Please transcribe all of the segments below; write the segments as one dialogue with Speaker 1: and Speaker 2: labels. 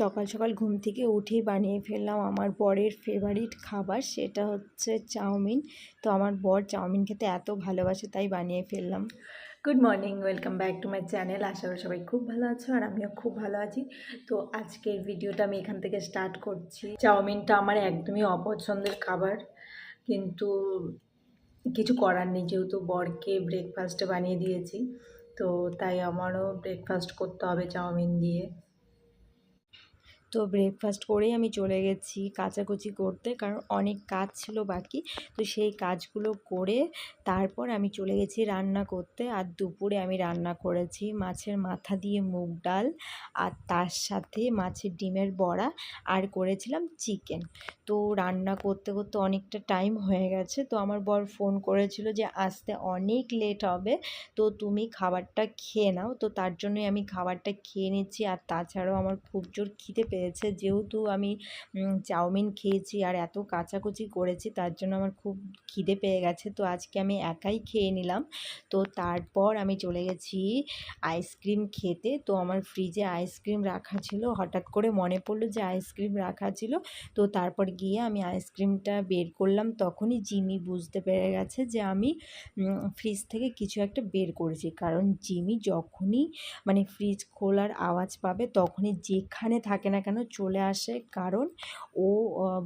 Speaker 1: সকাল সকাল ঘুম থেকে উঠেই বানিয়ে ফেললাম আমার বরের ফেভারিট খাবার, সেটা হচ্ছে চাউমিন। তো আমার বর চাউমিন খেতে এত ভালোবাসে, তাই বানিয়ে ফেললাম। Good morning welcome back to my channel আশা করি সবাই খুব ভালো আছো আর আমিও খুব ভালো আছি। তো আজকের ভিডিওটা আমি এখান থেকে স্টার্ট করছি। চাউমিনটা আমার একদমই অপছন্দের খাবার, কিন্তু কিছু করার নেই, যেহেতু বরকে ব্রেকফাস্টে বানিয়ে দিয়েছি। তো তাই আমারও ব্রেকফাস্ট করতে হবে চাউমিন দিয়ে। তো ব্রেকফাস্ট করেই আমি চলে গেছি কাচাকুচি করতে, কারণ অনেক কাজ ছিল বাকি। তো সেই কাজগুলো করে তারপর আমি চলে গেছি রান্না করতে। আর দুপুরে আমি রান্না করেছি মাছের মাথা দিয়ে মুগ ডাল আর তার সাথে মাছের ডিমের বড়া আর করেছিলাম চিকেন তো রান্না করতে করতে অনেকটা টাইম হয়ে গেছে। তো আমার বর ফোন করেছিল যে, আসতে অনেক লেট হবে, তো তুমি খাবারটা খেয়ে নাও। তো তার জন্যই আমি খাবারটা খেয়ে নিচ্ছি। আর তাছাড়াও আমার খুব জোর খিদে পেয়েছে। যেহেতু আমি চাউমিন খেয়েছি আর এত কাচাকুচি করেছি, তার জন্য আমার খুব খিদে পেয়ে গেছে। তো আজকে আমি একাই খেয়ে নিলাম। তো তারপর আমি চলে গেছি আইসক্রিম খেতে। তো আমার ফ্রিজে আইসক্রিম রাখা ছিল। হঠাৎ করে মনে পড়ল যে আইসক্রিম রাখা ছিল। তো তারপর গিয়ে আমি আইসক্রিমটা বের করলাম। তখনই জিমি বুঝতে পেরে গেছে যে আমি ফ্রিজ থেকে কিছু একটা বের করেছি। কারণ জিমি যখনই মানে ফ্রিজ খোলার আওয়াজ পাবে, তখনই যেখানে থাকে না কেন চলে আসে? কারণ ও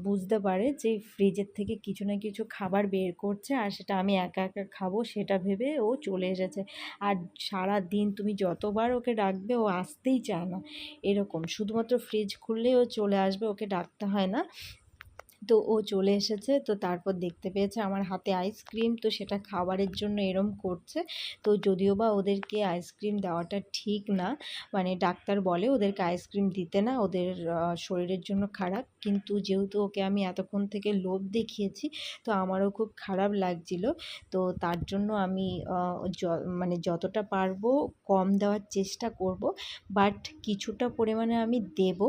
Speaker 1: বুঝতে পারে যে ফ্রিজের থেকে কিছু না কিছু খাবার বের করছে আর সেটা আমি একা একা খাব সেটা ভেবে ও চলে এসেছে। আর সারা দিন তুমি যতবার ওকে ডাকবে ও আসতেই চায় না। এরকম শুধুমাত্র ফ্রিজ খুললেই ও চলে আসবে, ওকে ডাকতে হয় না। তো ও চলে এসেছে। তো তারপর দেখতে পেয়েছে আমার হাতে আইসক্রিম। তো সেটা খাবারের জন্য এরম করছে। তো যদিও বা ওদেরকে আইসক্রিম দেওয়াটা ঠিক না মানে ডাক্তার বলে ওদেরকে আইসক্রিম দিতে না, ওদের শরীরের জন্য খারাপ। কিন্তু যেহেতু ওকে আমি এতক্ষণ থেকে লোভ দেখিয়েছি, তো আমারও খুব খারাপ লাগছিল। তো তার জন্য আমি মানে যতটা পারব কম দেওয়ার চেষ্টা করব। বাট কিছুটা পরিমাণে আমি দেব।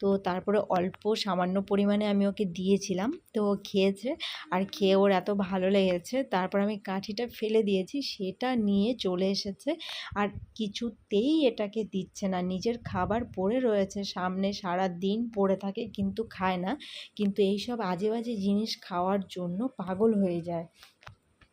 Speaker 1: তো তারপরে অল্প সামান্য পরিমাণে আমি ওকে দিয়ে দিয়েছিলাম। তো খেয়েছে আর খেয়ে ওর এত ভালো লেগেছে। তারপর আমি কাঠিটা ফেলে দিয়েছি, সেটা নিয়ে চলে এসেছে। আর কিছুতেই এটাকে দিচ্ছে না। নিজের খাবার পড়ে রয়েছে সামনে সারা দিন পড়ে থাকে কিন্তু খায় না। কিন্তু এইসব আজে বাজে জিনিস খাওয়ার জন্য পাগল হয়ে যায়।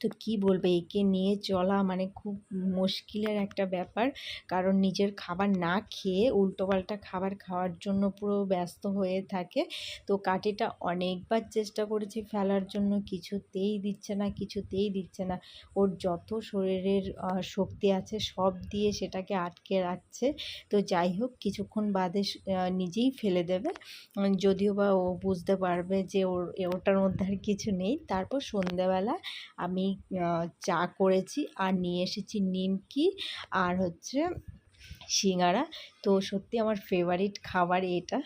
Speaker 1: তো কি বলবে? একে নিয়ে চলা মানে খুব মুশকিলের একটা ব্যাপার। কারণ নিজের খাবার না খেয়ে উল্টোপাল্টা খাবার খাওয়ার জন্য পুরো ব্যস্ত হয়ে থাকে। তো কাঠিটা অনেকবার চেষ্টা করেছি ফেলার জন্য, কিছুতেই দিচ্ছে না, কিছুতেই দিচ্ছে না। ওর যত শরীরের শক্তি আছে সব দিয়ে সেটাকে আটকে রাখছে। তো যাই হোক, কিছুক্ষণ বাদে নিজেই ফেলে দেবে। যদিও বা ও বুঝতে পারবে যে ওর, ওটার মধ্যে আর কিছু নেই। তারপর সন্ধেবেলা আমি চা করেছি আর নিয়ে এসেছি নিমকি আর হচ্ছে সিঙ্গারা। তো সত্যি আমার ফেভারিট খাবার এটা।